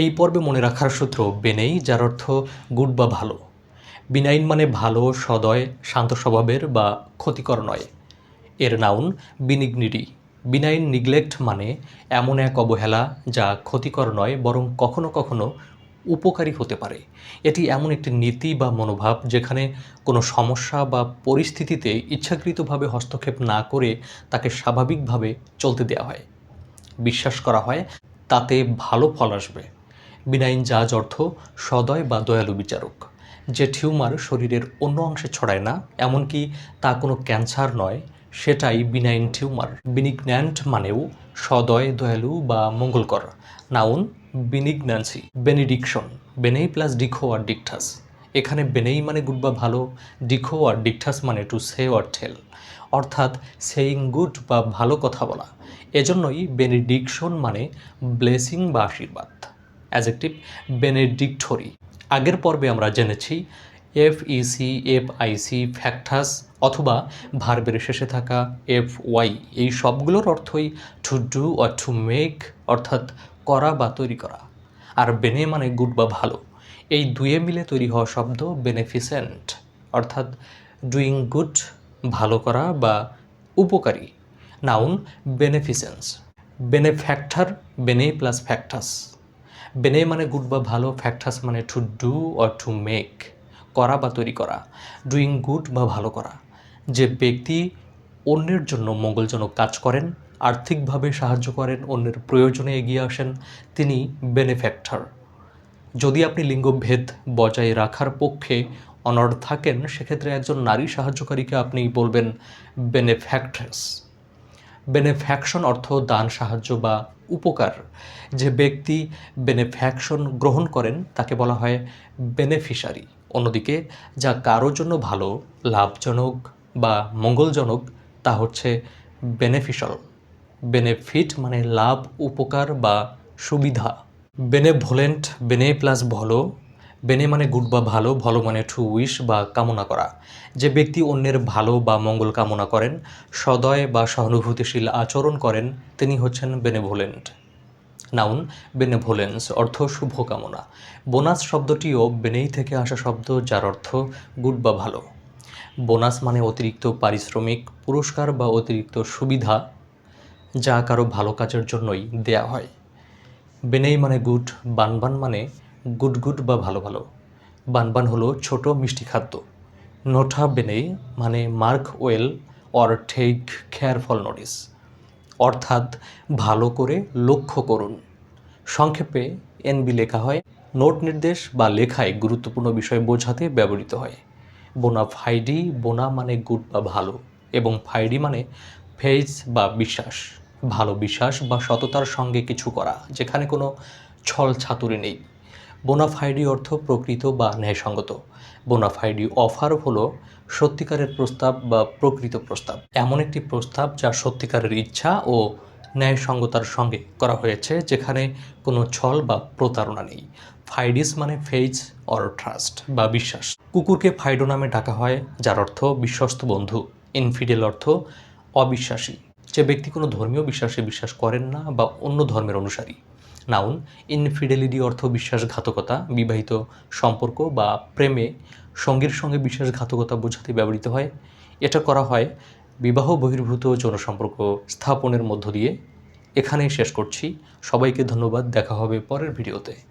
এই পর্বে মনে রাখার সূত্র বেনেই, যার অর্থ গুড বা ভালো। বিনাইন মানে ভালো, সদয়, শান্ত স্বভাবের বা ক্ষতিকর নয়। এর নাউন বিনিগনিটি। বিনাইন নিগলেক্ট মানে এমন এক অবহেলা যা ক্ষতিকর নয়, বরং কখনো কখনো উপকারী হতে পারে। এটি এমন একটি নীতি বা মনোভাব যেখানে কোনো সমস্যা বা পরিস্থিতিতে ইচ্ছাকৃতভাবে হস্তক্ষেপ না করে তাকে স্বাভাবিকভাবে চলতে দেওয়া হয়। বিশ্বাস করা হয়, তাতে ভালো ফল আসবে। বিনাইন জাজ অর্থ সদয় বা দয়ালু বিচারক। যে টিউমার শরীরের অন্য অংশে ছড়ায় না, এমনকি তা কোনো ক্যান্সার নয়, সেটাই বিনাইন টিউমার। বিনিগন্যান্ট মানেও সদয়, দয়ালু বা মঙ্গলকর। নাউন, বিনিগন্যান্সি, বেনিডিকশন, বেনেই প্লাস ডিখো আর ডিকঠাস। এখানে বেনেই মানে গুড বা ভালো, ডিখো আর ডিকঠাস মানে টু সে অর ঠেল অর্থাৎ সেইং গুড বা ভালো কথা বলা। এজন্যই বেনিডিকশন মানে ব্লেসিং বা আশীর্বাদ। Adjective benedictory. আগের পর্বে আমরা জেনেছি এফ ইসি এফ আইসি ফ্যাক্টাস অথবা ভার্বের শেষে থাকা এফ ওয়াই এই সবগুলোর অর্থই to do or to make অর্থাৎ করা বা তৈরি করা। আর বেনে মানে গুড বা ভালো এই দুয়ে মিলে তৈরি হওয়া শব্দ বেনিফিসেন্ট অর্থাৎ ডুইং গুড ভালো করা বা উপকারী নাউন বেনিফিসেন্স বেনেফ্যাক্টার বেনে প্লাস ফ্যাক্টাস বেনে মানে গুড বা ভালো ফ্যাক্টাস মানে to do or to make করা বা তৈরি করা ডুইং গুড বা ভালো করা। যে ব্যক্তি অন্যের জন্য মঙ্গলজনক কাজ করেন, আর্থিকভাবে সাহায্য করেন, অন্যের প্রয়োজনে এগিয়ে আসেন, তিনি বেনেফ্যাক্টর যদি আপনি লিঙ্গভেদ বজায় রাখার পক্ষে অনড় থাকেন, সেক্ষেত্রে একজন নারী সাহায্যকারীকে আপনি বলবেন বেনেফ্যাক্ট্রেস বেনেফ্যাকশন অর্থ দান, সাহায্য বা উপকার। যে ব্যক্তি বেনেফ্যাকশন গ্রহণ করেন, তাকে বলা হয় বেনেফিশারি অন্যদিকে, যা কারোর জন্য ভালো, লাভজনক বা মঙ্গলজনক, তা হচ্ছে বেনেফিশাল বেনেফিট মানে লাভ, উপকার বা সুবিধা। বেনেভোলেন্ট বেনে প্লাস ভলো বেনে মানে গুড বা ভালো ভালো মানে টু উইশ বা কামনা করা। যে ব্যক্তি অন্যের ভালো বা মঙ্গল কামনা করেন, সদয় বা সহানুভূতিশীল আচরণ করেন, তিনি হচ্ছেন বেনেভোলেন্ট। নাউন, বেনেভোলেন্স অর্থ শুভকামনা বোনাস শব্দটিও বেনেই থেকে আসা শব্দ যার অর্থ গুড বা ভালো। বোনাস মানে অতিরিক্ত পারিশ্রমিক, পুরস্কার বা অতিরিক্ত সুবিধা, যা কারও ভালো কাজের জন্যই দেয়া হয়। বেনেই মানে গুড বানবান মানে গুড গুড বা ভালো ভালো। বানবান হলো ছোট মিষ্টি খাদ্য। নোঠা বেনে মানে mark well or take careful notice. অর্থাৎ ভালো করে লক্ষ্য করুন। সংক্ষেপে এনবি লেখা হয়, নোট নির্দেশ বা লেখায় গুরুত্বপূর্ণ বিষয় বোঝাতে ব্যবহৃত হয়। বোনা ফাইডি, বোনা মানে গুড বা ভালো এবং ফাইডি মানে ফেজ বা বিশ্বাস। ভালো বিশ্বাস বা সততার সঙ্গে কিছু করা, যেখানে কোনো ছল ছাতুরি নেই। বোনাফাইডি অর্থ প্রকৃত বা ন্যায়সঙ্গত। বোনাফাইডি অফার হলো সত্যিকারের প্রস্তাব বা প্রকৃত প্রস্তাব। এমন একটি প্রস্তাব যা সত্যিকারের ইচ্ছা ও ন্যায়সঙ্গতার সঙ্গে করা হয়েছে যেখানে কোনো ছল বা প্রতারণা নেই। ফাইডিস মানে ফেজ অর ট্রাস্ট বা বিশ্বাস। কুকুরকে ফাইডো নামে ডাকা হয়, যার অর্থ বিশ্বস্ত বন্ধু। ইনফিডেল অর্থ অবিশ্বাসী। যে ব্যক্তি কোনো ধর্মীয় বিশ্বাসে বিশ্বাস করেন না বা অন্য ধর্মের অনুসারী। নাউন ইনফিডেলিটি অর্থ বিশ্বাসঘাতকতা, বিবাহিত সম্পর্ক বা প্রেমে সঙ্গীর সঙ্গে বিশ্বাসঘাতকতা বোঝাতে ব্যবহৃত হয়। এটা করা হয় বিবাহ বহির্ভূত জনসম্পর্ক স্থাপনের মধ্য দিয়ে। এখানেই শেষ করছি। সবাইকে ধন্যবাদ। দেখা হবে পরের ভিডিওতে।